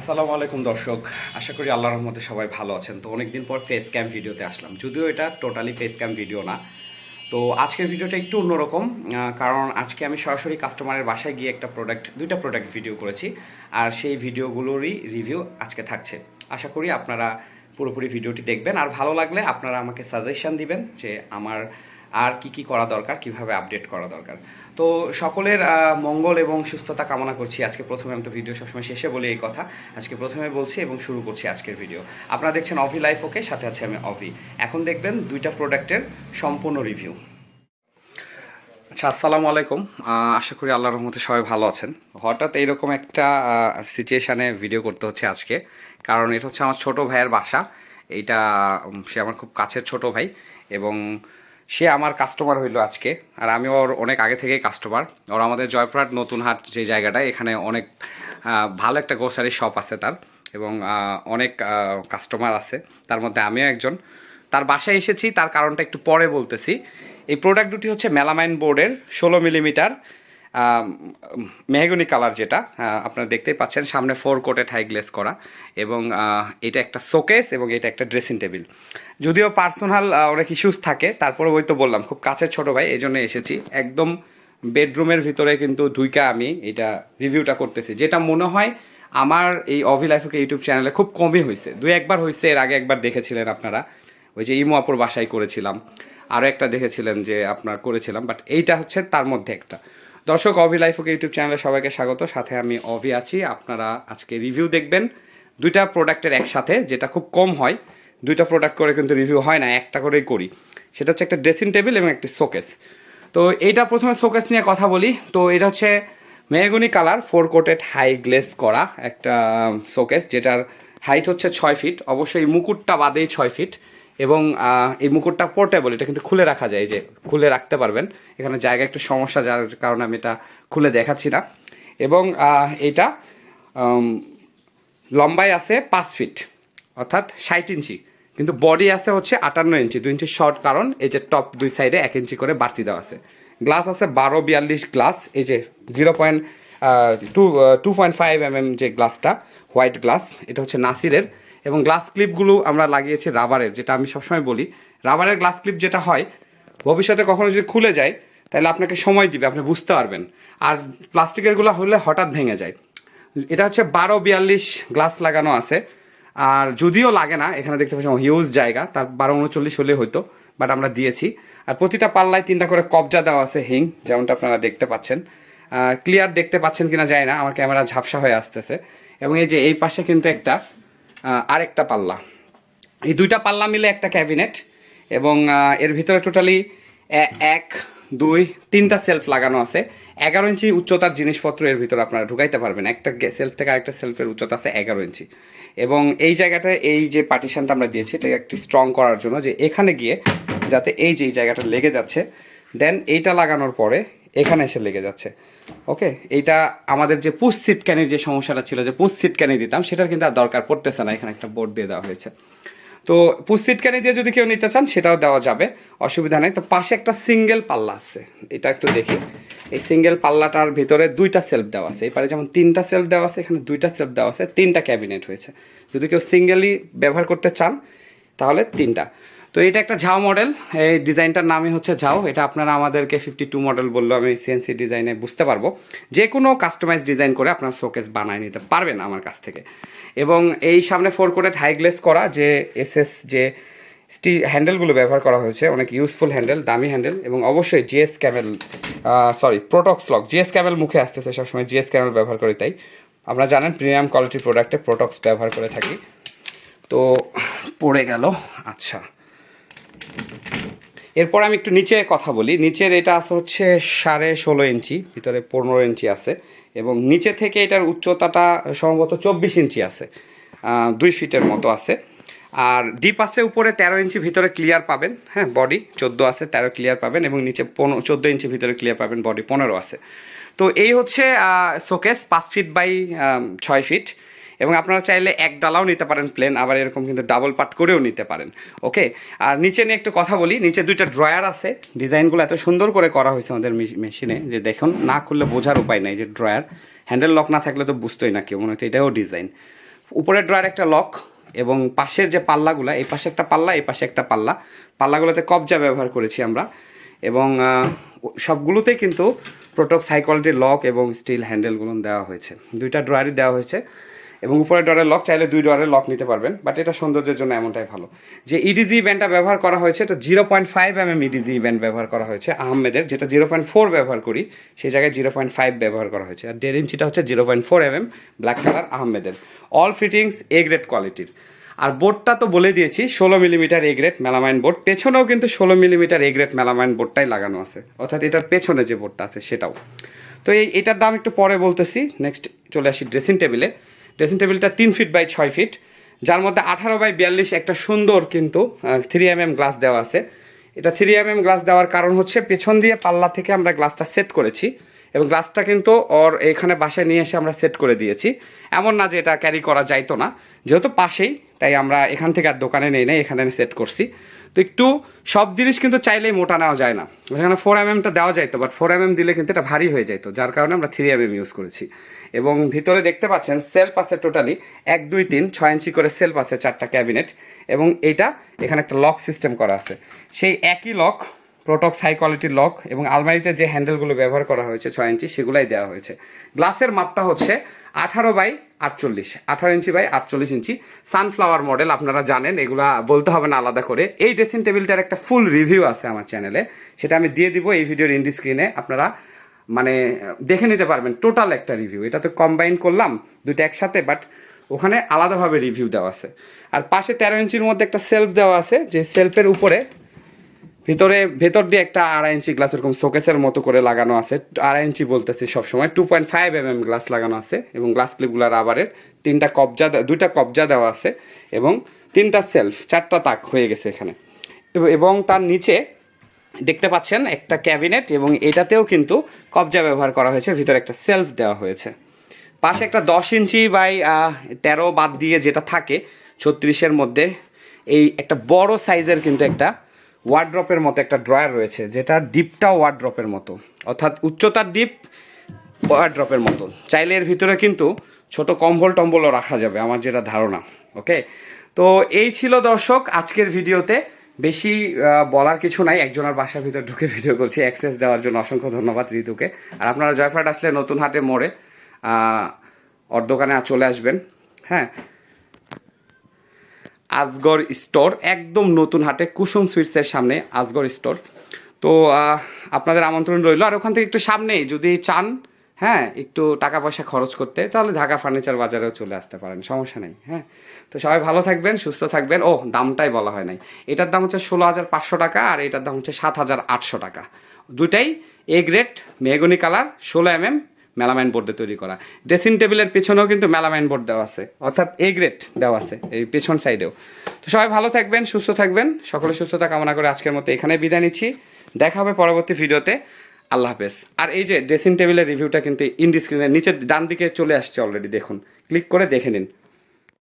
আসসালামু আলাইকুম দর্শক, আশা করি আল্লাহর রহমতে সবাই ভালো আছেন। তো অনেকদিন পর ফেস ক্যাম ভিডিওতে আসলাম। যদিও এটা টোটালি ফেস ক্যাম ভিডিও না। তো আজকের ভিডিওটা একটু অন্যরকম কারণ আজকে আমি সরাসরি কাস্টমারের বাসায় গিয়ে একটা প্রোডাক্ট দুইটা প্রোডাক্ট ভিডিও করেছি। আর সেই ভিডিওগুলোরই রিভিউ আজকে থাকছে। আশা করি আপনারা পুরোপুরি ভিডিওটি দেখবেন। আর ভালো লাগলে আপনারা আমাকে সাজেশন দিবেন যে আমার আর কি কি করা দরকার, কীভাবে আপডেট করা দরকার। তো সকলের মঙ্গল এবং সুস্থতা কামনা করছি। আজকে প্রথমে আমি তো ভিডিও সবসময় শেষে বলি এই কথা। আজকে প্রথমে বলছি এবং শুরু করছি আজকের ভিডিও আপনারা দেখছেন অভি লাইফ ওকে সাথে আছে আমি অভি। এখন দেখবেন দুইটা প্রোডাক্টের সম্পূর্ণ রিভিউ আচ্ছা আসসালামু আলাইকুম। আশা করি আল্লাহর রহমতে সবাই ভালো আছেন। হঠাৎ এইরকম একটা সিচুয়েশানে ভিডিও করতে হচ্ছে আজকে। কারণ এটা হচ্ছে আমার ছোট ভাইয়ের বাসা। এইটা সে আমার খুব কাছের ছোট ভাই এবং সে আমার কাস্টমার হইল আজকে। আর আমি ওর অনেক আগে থেকেই কাস্টমার ওর আমাদের জয়পুরহাট নতুন হাট যে জায়গাটা এখানে অনেক ভালো একটা গ্রোসারি শপ আছে তার। এবং অনেক কাস্টমার আছে। তার মধ্যে আমিও একজন। তার বাসায় এসেছি, তার কারণটা একটু পরে বলতেছি। এই প্রোডাক্ট দুটি হচ্ছে মেলামাইন বোর্ডের ষোলো মিলিমিটার মেহগনি কালার যেটা আপনারা দেখতেই পাচ্ছেন, সামনে ফোর কোটেড হাই গ্লেস করা এবং এটা একটা শোকেস এবং এটা একটা ড্রেসিং টেবিল যদিও পার্সোনাল অনেক ইস্যুস থাকে তারপরে ওই তো বললাম, খুব কাছের ছোট ভাই এই জন্য এসেছি। একদম বেডরুমের ভিতরে কিন্তু দুইকা আমি এটা রিভিউটা করতেছি। যেটা মনে হয় আমার এই অভি লাইফকে ইউটিউব চ্যানেলে খুব কমই হয়েছে। দুই একবার হয়েছে, এর আগে একবার দেখেছিলেন আপনারা। ওই যে ইমো আপুর বাসায় করেছিলাম। আরও একটা দেখেছিলেন যে আপনার করেছিলাম বাট এইটা হচ্ছে তার মধ্যে একটা। দর্শক অভি লাইফকে ইউটিউব চ্যানেলে সবাইকে স্বাগত। সাথে আমি অভি আছি। আপনারা আজকে রিভিউ দেখবেন। দুইটা প্রোডাক্টের একসাথে, যেটা খুব কম হয়, দুইটা প্রোডাক্ট করে কিন্তু রিভিউ হয় না, একটা করেই করি। সেটা হচ্ছে একটা ড্রেসিং টেবিল এবং একটি শোকেস। তো এইটা প্রথমে শোকেস নিয়ে কথা বলি। তো এটা হচ্ছে mahogany colour, four coated high gloss করা একটা শোকেস, যেটার হাইট হচ্ছে ছয় ফিট। অবশ্যই মুকুটটা বাদেই ছয় ফিট। এবং এই মুকুটটা পোর্টেবল এটা কিন্তু খুলে রাখা যায় যে খুলে রাখতে পারবেন। এখানে জায়গা একটু সমস্যা, যার কারণে আমি এটা খুলে দেখাচ্ছি না। এবং এটা লম্বায় আছে পাঁচ ফিট অর্থাৎ ষাট ইঞ্চি। কিন্তু বডি আছে হচ্ছে আটান্ন ইঞ্চি দুই ইঞ্চি শর্ট কারণ, এই যে টপ দুই সাইডে এক ইঞ্চি করে বাড়তি দেওয়া আছে। গ্লাস আছে বারো বিয়াল্লিশ গ্লাস এই যে zero point two two point five M M যে গ্লাসটা হোয়াইট গ্লাস এটা হচ্ছে নাসিরের। এবং গ্লাস ক্লিপগুলো আমরা লাগিয়েছি রাবারের যেটা আমি সবসময় বলি। রাবারের গ্লাস ক্লিপ যেটা হয়, ভবিষ্যতে কখনো যদি খুলে যায়, তাহলে আপনাকে সময় দিবে, আপনি বুঝতে পারবেন। আর প্লাস্টিকেরগুলো হলে হঠাৎ ভেঙে যায়। এটা হচ্ছে বারো বিয়াল্লিশ গ্লাস লাগানো আছে। আর যদিও লাগে না, এখানে দেখতে পাচ্ছি হিউজ জায়গা, তার বারো উনচল্লিশ হলে হয়তো বাট আমরা দিয়েছি। আর প্রতিটা পাল্লায় তিনটা করে কবজা দেওয়া আছে হিং যেমনটা আপনারা দেখতে পাচ্ছেন। ক্লিয়ার দেখতে পাচ্ছেন কিনা যায় না, আমার ক্যামেরা ঝাপসা হয়ে আসতেছে। এবং এই যে এই পাশে কিন্তু একটা আরেকটা পাল্লা। এই দুইটা পাল্লা মিলে একটা ক্যাবিনেট এবং এর ভিতরে টোটালি এক, দুই, তিনটা সেলফ লাগানো আছে। এগারো ইঞ্চি উচ্চতার জিনিসপত্র এর ভিতরে আপনারা ঢুকাইতে পারবেন। একটা সেলফ থেকে আরেকটা সেলফের উচ্চতা আছে এগারো ইঞ্চি। এবং এই জায়গাটায় এই যে পার্টিশনটা আমরা দিয়েছি এটা একটু স্ট্রং করার জন্য যে এখানে গিয়ে যাতে এই যে এই জায়গাটা লেগে যাচ্ছে দেন এইটা লাগানোর পরে এখানে এসে লেগে যাচ্ছে। ওকে, এইটা আমাদের যে পুশ সিট ক্যানের যে সমস্যাটা ছিল, যে পুশ সিট ক্যানে দিতাম, সেটার কিন্তু আর দরকার পড়তেছে না, এখানে একটা বোর্ড দিয়ে দেওয়া হয়েছে। তো পুশ সিট ক্যানে দিয়ে যদি কেউ নিতে চান, সেটাও দেওয়া যাবে, অসুবিধা নেই। তো পাশে একটা সিঙ্গেল পাল্লা আছে, এটা একটু দেখি। এই সিঙ্গেল পাল্লাটার ভিতরে দুইটা সেলফ দেওয়া আছে। এপারে যেমন তিনটা সেলফ দেওয়া আছে, এখানে দুইটা সেলফ দেওয়া আছে, তিনটা ক্যাবিনেট হয়েছে। যদি কেউ সিঙ্গেলি ব্যবহার করতে চান, তাহলে তিনটা। তো এটা একটা ঝাও মডেল এই ডিজাইনটার নামই হচ্ছে ঝাও এটা আপনারা আমাদেরকে ফিফটি টু মডেল বলল আমি সিএনসি ডিজাইনে বুঝতে পারব। যে কোনো কাস্টমাইজ ডিজাইন করে আপনার শোকেস বানায় নিতে পারবেন আমার কাছ থেকে। এবং এই সামনে ফোর কোটেড হাইগ্লেস করা যে এসএস যে স্টি হ্যান্ডেলগুলো ব্যবহার করা হয়েছে, অনেক ইউজফুল হ্যান্ডেল দামি হ্যান্ডেল এবং অবশ্যই GS camel sorry Protex lock GS camel মুখে আসতেছে, সবসময় জিএস ক্যামেল ব্যবহার করি তাই। আমরা জানেন প্রিমিয়াম কোয়ালিটি প্রোডাক্টে প্রোটক্স ব্যবহার করে থাকি। তো পড়ে গেল। আচ্ছা। এরপর আমি একটু নিচে কথা বলি। নিচের এটা আছে হচ্ছে সাড়ে ষোলো ইঞ্চি, ভিতরে পনেরো ইঞ্চি আছে এবং নিচে থেকে এটার উচ্চতাটা সম্ভবত চব্বিশ ইঞ্চি আছে দুই ফিটের মতো আছে। আর ডিপ আছে উপরে তেরো ইঞ্চি, ভিতরে ক্লিয়ার পাবেন হ্যাঁ বডি চোদ্দ আছে, তেরো ক্লিয়ার পাবেন এবং নিচে পনেরো, চোদ্দ ইঞ্চি, ভিতরে ক্লিয়ার পাবেন বডি পনেরো আছে। তো এই হচ্ছে শোকেস পাঁচ ফিট বাই ছয় ফিট এবং আপনারা চাইলে এক ডালাও নিতে পারেন প্লেন, আবার এরকম কিন্তু ডাবল পার্ট করেও নিতে পারেন। ওকে? আর নিচে নিয়ে একটু কথা বলি। নিচে দুইটা ড্রয়ার আছে। ডিজাইনগুলো এত সুন্দর করে করা হয়েছে আমাদের মেশিনে যে দেখুন, না খুললে বোঝার উপায় নাই যে ড্রয়ার। হ্যান্ডেল লক না থাকলে তো বুঝতোই না কেউ, মনে হচ্ছে এটাও ডিজাইন। উপরের ড্রয়ার একটা লক এবং পাশের যে পাল্লাগুলো, এই পাশে একটা পাল্লা, এই পাশে একটা পাল্লা। পাল্লাগুলোতে কবজা ব্যবহার করেছি আমরা। এবং সবগুলোতেই কিন্তু প্রোটক্স হাই কোয়ালিটির লক এবং স্টিল হ্যান্ডেলগুলো দেওয়া হয়েছে। দুইটা ড্রয়ারই দেওয়া হয়েছে। এবং উপরে ড্রয়ারের লক চাইলে দুই ড্রয়ারের লক নিতে পারবেন বাট এটা সৌন্দর্যের জন্য এমনটাই ভালো। যে E ইডিজি ইভেন্টটা ব্যবহার করা হয়েছে তো zero point five M M EDG event ব্যবহার করা হয়েছে আহমেদের, যেটা জিরো পয়েন্ট ফোর ব্যবহার করি, সেই জায়গায় জিরো পয়েন্ট ফাইভ ব্যবহার করা হয়েছে। আর দেড় ইঞ্চিটা হচ্ছে zero point four M M black colour আহমেদের। অল ফিটিংস এ গ্রেড কোয়ালিটির আর বোর্ডটা তো বলে দিয়েছি, ষোলো millimetre A grade melamine board পেছনেও কিন্তু ষোলো মিলিমিটার এ গ্রেড মেলামাইন বোর্ডটাই লাগানো আছে। অর্থাৎ এটার পেছনে যে বোর্ডটা আছে, সেটাও। তো এই, এটার দাম একটু পরে বলতেছি। নেক্সট চলে আসি ড্রেসিং টেবিলে ড্রেসিং টেবিলটা তিন ফিট বাই ছয় ফিট। যার মধ্যে আঠারো বাই বিয়াল্লিশ একটা সুন্দর কিন্তু থ্রি এম এম গ্লাস দেওয়া আছে। এটা থ্রি এম এম গ্লাস দেওয়ার কারণ হচ্ছে পেছন দিয়ে পাল্লা থেকে আমরা গ্লাসটা সেট করেছি এবং গ্লাসটা কিন্তু ওর এখানে বাসায় নিয়ে এসে আমরা সেট করে দিয়েছি। এমন না যে এটা ক্যারি করা যাইতো না। যেহেতু পাশেই, তাই আমরা এখান থেকে আর দোকানে নেই নাই, এখানে সেট করছি। তো একটু সব জিনিস কিন্তু চাইলেই মোটা নেওয়া যায় না। এখানে ফোর এম এমটা দেওয়া যাইতো বাট ফোর এম এম দিলে কিন্তু এটা ভারী হয়ে যাইতো, যার কারণে আমরা থ্রি এম এম ইউজ করেছি। এবং ভিতরে দেখতে পাচ্ছেন সেলফ আছে টোটালি এক, দুই, তিন, ছয় ইঞ্চি করে সেলফ আছে চারটা ক্যাবিনেট এবং এটা এখানে একটা লক সিস্টেম করা আছে। সেই একই লক প্রোটক্স হাই কোয়ালিটির লক এবং আলমারিতে যে হ্যান্ডেলগুলো ব্যবহার করা হয়েছে ছয় ইঞ্চি, সেগুলাই দেওয়া হয়েছে। গ্লাসের মাপটা হচ্ছে আঠারো বাই আটচল্লিশ, আঠারো ইঞ্চি বাই আটচল্লিশ ইঞ্চি। সানফ্লাওয়ার মডেল, আপনারা জানেন, এগুলা বলতে হবে না আলাদা করে। এই ড্রেসিং টেবিলটার একটা ফুল রিভিউ আছে আমার চ্যানেলে। সেটা আমি দিয়ে দিব এই ভিডিওর ইন্ডি স্ক্রিনে। আপনারা মানে দেখে নিতে পারবেন, টোটাল একটা রিভিউ। এটা তো কম্বাইন করলাম দুটো একসাথে, বাট ওখানে আলাদাভাবে রিভিউ দেওয়া আছে। আর পাশে তেরো ইঞ্চির মধ্যে একটা সেলফ দেওয়া আছে, যে সেলফের উপরে ভিতরে, ভেতর দিয়ে একটা আড়াই ইঞ্চি গ্লাস এরকম শোকেসের মতো করে লাগানো আছে। আড়াই ইঞ্চি বলতেছি সবসময়। Two point five M M glass লাগানো আছে এবং গ্লাস ক্লিপগুলো রাবারের তিনটা কবজা দুইটা কবজা দেওয়া আছে এবং তিনটা সেলফ চারটা তাক হয়ে গেছে এখানে। এবং তার নিচে দেখতে পাচ্ছেন একটা ক্যাবিনেট এবং এটাতেও কিন্তু কবজা ব্যবহার করা হয়েছে, ভিতরে একটা সেলফ দেওয়া হয়েছে। পাশে একটা দশ ইঞ্চি বাই তেরো বাদ দিয়ে যেটা থাকে, ছত্রিশের মধ্যে এই একটা বড় সাইজের কিন্তু একটা ওয়ার্ড্রপের মতো একটা ড্রয়ার রয়েছে, যেটা ডিপটাও ওয়ার্ড্রপের মতো। অর্থাৎ উচ্চতার ডিপ ওয়ার্ড্রপের মতো। চাইলে এর ভিতরে কিন্তু ছোট কম্বল টম্বলও রাখা যাবে, আমার যেটা ধারণা, ওকে? তো এই ছিল দর্শক, আজকের ভিডিওতে। বেশি বলার কিছু নাই, একজনের বাসার ভিতর ঢুকে ভিডিও করছি অ্যাক্সেস দেওয়ার জন্য অসংখ্য ধন্যবাদ ঋতুকে। আর আপনারা জয়ফ্রাট আসলে নতুন হাটে মোড়ে ওর দোকানে চলে আসবেন হ্যাঁ? আজগর স্টোর, একদম নতুন হাটে কুসুম সুইটসের সামনে আজগর স্টোর। তো আপনাদের আমন্ত্রণ রইল। আর ওখান থেকে একটু সামনেই যদি চান হ্যাঁ একটু টাকা পয়সা খরচ করতে, তাহলে ঢাকা ফার্নিচার বাজারেও চলে আসতে পারেন। সমস্যা নেই হ্যাঁ। তো সবাই ভালো থাকবেন, সুস্থ থাকবেন। ও দামটাই বলা হয় নাই। এটার দাম হচ্ছে ষোলো হাজার পাঁচশো টাকা আর এটার দাম হচ্ছে সাত হাজার আটশো টাকা। দুটাই এ গ্রেড মেহগনি কালার, ষোলো এম এম মেলামাইন বোর্ডে তৈরি করা। ড্রেসিং টেবিলের পেছনেও কিন্তু মেলামাইন বোর্ড দেওয়া আছে। অর্থাৎ এ গ্রেড দেওয়া আছে, এই পেছন সাইডেও। তো সবাই ভালো থাকবেন, সুস্থ থাকবেন। সকলে সুস্থতা কামনা করে আজকের মতো এখানে বিদায় নিচ্ছি। দেখা হবে পরবর্তী ভিডিওতে। আল্লাহ হাফেজ। আর এই যে ড্রেসিং টেবিলের রিভিউটা কিন্তু ইন্ডিস্ক্রিনের নিচে ডান দিকে চলে আসছে অলরেডি, দেখুন। ক্লিক করে দেখে নিন।